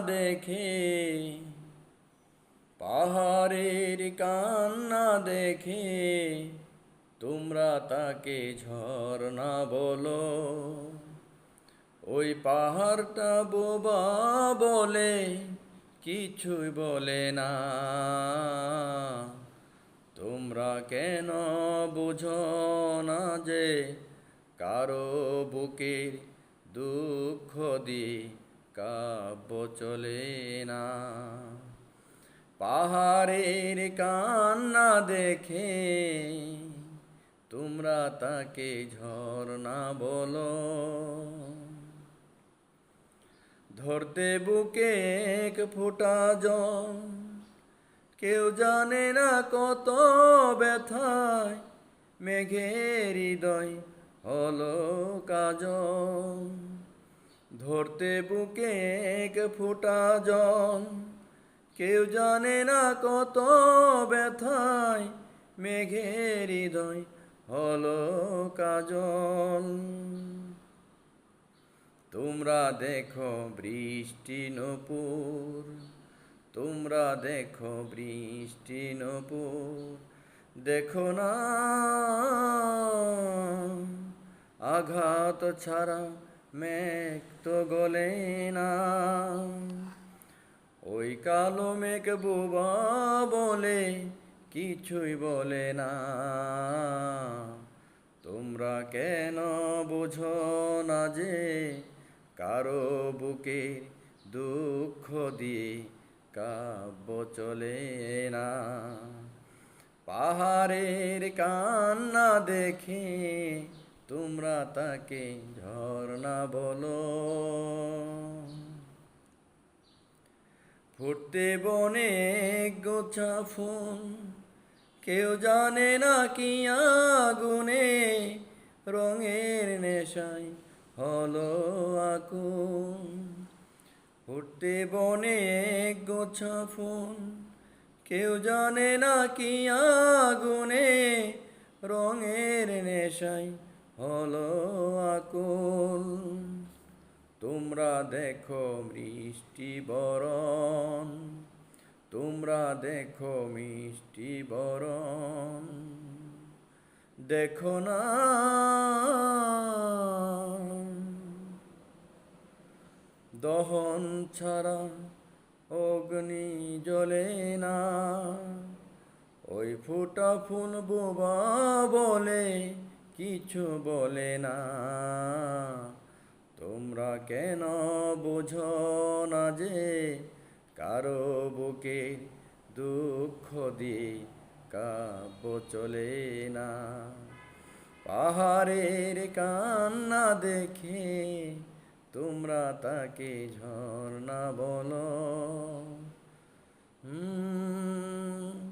দেখে, পাহাড়ের কান্না দেখে, তোমরা তাকে ঝর্ণা বলো। ওই পাহাড়টা বোবা বলে কিছুই বলে না। তোমরা কেন বুঝো না যে কারও বুকের দুঃখ দিয়ে কাব্য চলে না। পাহাড়ের কান্না দেখে তোমরা তাকে ঝর্ণা বলো। ধরতে বুকে এক ফোঁটা জল, কেউ জানে না কত ব্যথায় মেঘের হৃদয় হলো কাজ ধরতে বুকে এক ফোঁটা জল। কেউ জানে না কত ব্যথায় মেঘের হৃদয় হলো কাজল। তোমরা দেখো বৃষ্টি নপুর, তোমরা দেখো বৃষ্টি নপুর। দেখো না, আঘাত ছাড়া মেঘ তো গলে না। ওই কালো মেঘ বুবা বলে, কিছুই বলে না। তোমরা কেন বুঝো না যে, কারও বুকে দুঃখ দিয়ে কাব্য চলে না। পাহাড়ের কান্না দেখে তোমরা তাকে ঝর্ণা বলো। ফুটতে বনে গোছা ফুল, কেউ জানে না কি আগুনে রঙের নেশায় হলো আকুন ফুটতে বনে গোছা ফুল, কেউ জানে না কি আগুনে রঙের নেশায় হলো আকুল। তোমরা দেখো মিষ্টি বরণ। তোমরা দেখো মিষ্টি বরণ। দেখো না। দহন ছাড়া অগ্নি জ্বলে না। ওই ফুটা ফুল বোবা বলে কিছু বলে না। তোমরা কেন বোঝো না যে কারও বুকে দুঃখ দিয়ে কাব্য চলে না। পাহাড়ের কান্না দেখে তোমরা তাকে ঝর্ণা বলো। হুম